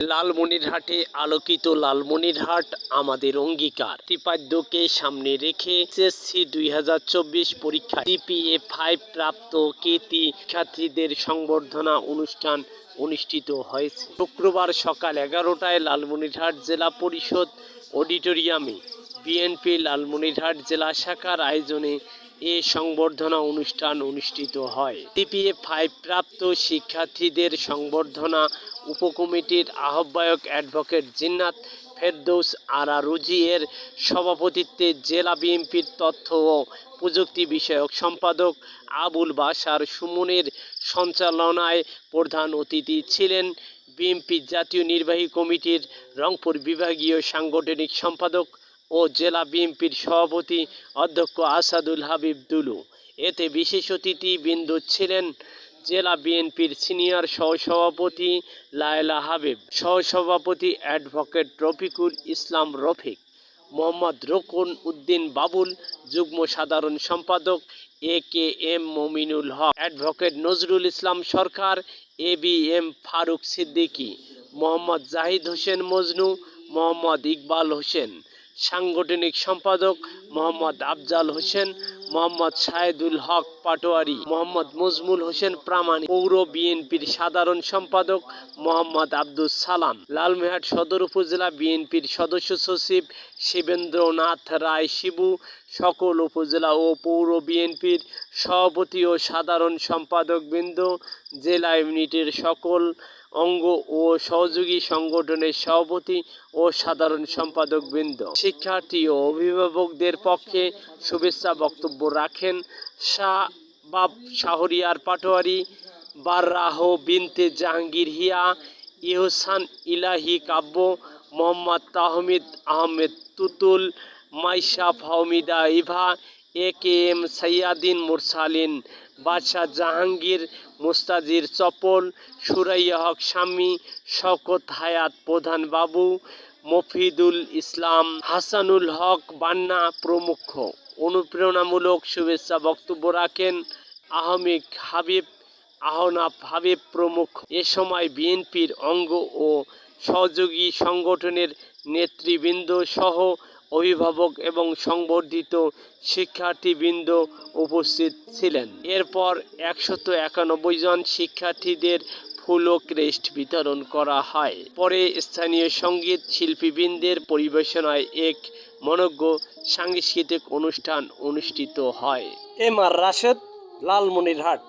লালমনিরহাটে আলোকিত লালমনিরহাট আমাদের অঙ্গীকার। ত্রিপাদ্যকে সামনে রেখে এসএসসি দুই হাজার চব্বিশ পরীক্ষা ডিপিএ ফাইভ প্রাপ্ত কৃতি ছাত্রীদের সংবর্ধনা অনুষ্ঠান অনুষ্ঠিত হয়েছে। শুক্রবার সকাল এগারোটায় লালমনিরহাট জেলা পরিষদ অডিটোরিয়ামে বিএনপি লালমনিরহাট জেলা শাখার আয়োজনে এ সংবর্ধনা অনুষ্ঠান অনুষ্ঠিত হয়। ডিপিএ ফাইভ প্রাপ্ত শিক্ষার্থীদের সংবর্ধনা উপকমিটির আহ্বায়ক অ্যাডভোকেট জিন্নাত ফেরদৌস আরা রুজি এর সভাপতিত্বে জেলা বিএনপির তথ্য ও প্রযুক্তি বিষয়ক সম্পাদক আবুল বাশার সুমনের সঞ্চালনায় প্রধান অতিথি ছিলেন বিএনপি জাতীয় নির্বাহী কমিটির রংপুর বিভাগীয় সাংগঠনিক সম্পাদক ও জেলা বিএনপির সভাপতি অধ্যক্ষ আসাদুল হাবিব দুলু। এতে বিশেষ অতিথি বিন্দু ছিলেন জেলা বিএনপির সিনিয়র সহসভাপতি লায়লা হাবিব, সহসভাপতি অ্যাডভোকেট রফিকুল ইসলাম রফিক, মোহাম্মদ রকুন উদ্দিন বাবুল, যুগ্ম সাধারণ সম্পাদক A K M Mominul Haque, advocate Nazrul Islam Sarkar, A B M Faruk Siddiqui, Mohammad Zahid Hossain Majnu, Mohammad Iqbal Hossain. সাংগঠনিক সম্পাদক মোহাম্মদ আফজাল হোসেন, মোহাম্মদ শাহেদুল হক পাটোয়ারি, মোহাম্মদ মজমুল হোসেন প্রামাণিক, পৌর বিএনপির সাধারণ সম্পাদক মোহাম্মদ আব্দুল সালাম, লালমিহাট সদর উপজেলা বিএনপির সদস্য সচিব শিবেন্দ্রনাথ রায় শিবু, সকল উপজেলা ও পৌর বিএনপির সভাপতি ও সাধারণ সম্পাদক বৃন্দ জেলা ইউনিটের সকল অঙ্গ ও সহযোগী সংগঠনের সভাপতি ও সাধারণ সম্পাদক বৃন্দ শিক্ষার্থী ও অভিভাবকদের পক্ষে শুভেচ্ছা বক্তব্য রাখেন শাহবাব শাহরিয়ার পাটোয়ারি, বাররাহ বিনতে Jahangir Hiya, Ihsan Ilahi Kabbo, Mohammad Tahmid Ahmed Tutul, Maisha Fahmida Eva A K M Saiyadin Mursalin, Badshah Jahangir, মুস্তাজির চপল, সুরাইয়া হক স্বামী শকত হায়াত প্রধান বাবু, মফিদুল ইসলাম, হাসানুল হক বান্না প্রমুখ। অনুপ্রেরণামূলক শুভেচ্ছা বক্তব্য রাখেন আহমিক হাবিব আহনাফ হাবিব প্রমুখ। এ সময় বিএনপির অঙ্গ ও সহযোগী সংগঠনের নেতৃবৃন্দ সহ অভিভাবক এবং সংবর্ধিত শিক্ষার্থীবৃন্দ উপস্থিত ছিলেন। এরপর একশত একানব্বই জন শিক্ষার্থীদের ফুল ও ক্রেস্ট বিতরণ করা হয়। পরে স্থানীয় সংগীত শিল্পীবৃন্দের পরিবেশনায় এক মনজ্ঞ সাংস্কৃতিক অনুষ্ঠান অনুষ্ঠিত হয়। M R Rashed, Lalmonirhat.